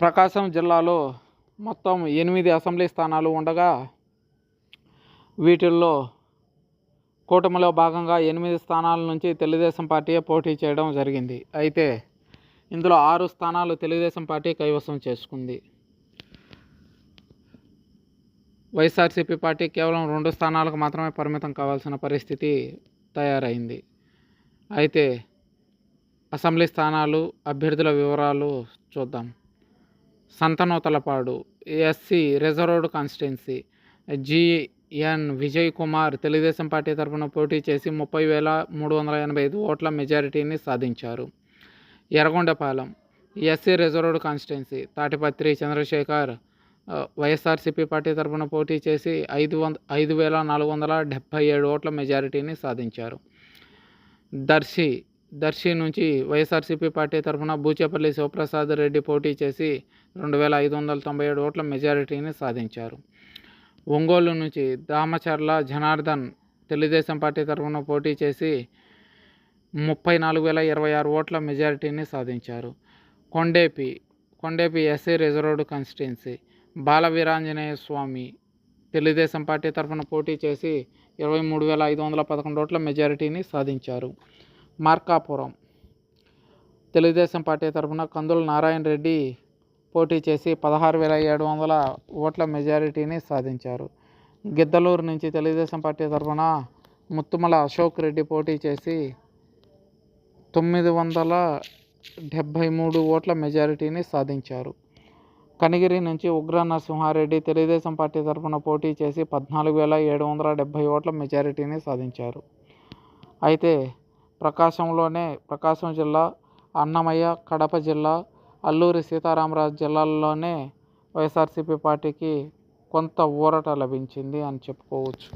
ప్రకాశం జిల్లాలో మొత్తం ఎనిమిది అసెంబ్లీ స్థానాలు ఉండగా వీటిల్లో కూటమిలో భాగంగా ఎనిమిది స్థానాల నుంచి తెలుగుదేశం పార్టీయే పోటీ చేయడం జరిగింది. అయితే ఇందులో ఆరు స్థానాలు తెలుగుదేశం పార్టీ కైవసం చేసుకుంది. వైఎస్ఆర్సీపీ పార్టీ కేవలం రెండు స్థానాలకు మాత్రమే పరిమితం కావాల్సిన పరిస్థితి తయారైంది. అయితే అసెంబ్లీ స్థానాలు అభ్యర్థుల వివరాలు చూద్దాం. Santhanuthalapadu SC reserved constituency. GN Vijay Kumar Telugu Desam party తరఫున పోటీ చేసి ముప్పై వేల మూడు వందల ఎనభై ఐదు ఓట్ల మెజారిటీని సాధించారు. Yerragondapalem. SC reserved constituency. Tadipatri Chandrasekhar YSRCP party తరఫున పోటీ చేసి ఐదు వంద ఐదు వేల నాలుగు వందల డెబ్భై ఏడు ఓట్ల మెజారిటీని సాధించారు. దర్శి దర్శి నుంచి వైఎస్ఆర్సీపీ పార్టీ తరఫున బూచేపల్లి శివప్రసాద్ రెడ్డి పోటీ చేసి రెండు వేల ఐదు వందల తొంభై ఏడు ఓట్ల మెజారిటీని సాధించారు. ఒంగోలు నుంచి దామచర్ల జనార్దన్ తెలుగుదేశం పార్టీ తరఫున పోటీ చేసి ముప్పై నాలుగు వేల ఇరవై ఆరు ఓట్ల మెజారిటీని సాధించారు. Kondepi Kondepi SC reserved constituency Bala Veeranjaneya Swamy Telugu Desam party తరఫున పోటీ చేసి ఇరవై మూడు వేల ఐదు వందల పదకొండు ఓట్ల మెజారిటీని సాధించారు. మార్కాపురం. తెలుగుదేశం పార్టీ తరఫున కందుల నారాయణ రెడ్డి పోటీ చేసి పదహారు వేల ఏడు వందల ఓట్ల మెజారిటీని సాధించారు. గిద్దలూరు నుంచి తెలుగుదేశం పార్టీ తరఫున ముత్తుమల అశోక్ రెడ్డి పోటీ చేసి తొమ్మిది వందల డెబ్భై మూడు ఓట్ల మెజారిటీని సాధించారు. కనిగిరి నుంచి ఉగ్ర నరసింహారెడ్డి తెలుగుదేశం పార్టీ తరఫున పోటీ చేసి పద్నాలుగు వేల ఏడు వందల డెబ్భై ఓట్ల మెజారిటీని సాధించారు. అయితే ప్రకాశంలోనే ప్రకాశం జిల్లా అన్నమయ్య కడప జిల్లా అల్లూరి సీతారామరాజు జిల్లాల్లోనే వైఎస్ఆర్సీపీ పార్టీకి కొంత ఊరట లభించింది అని చెప్పుకోవచ్చు.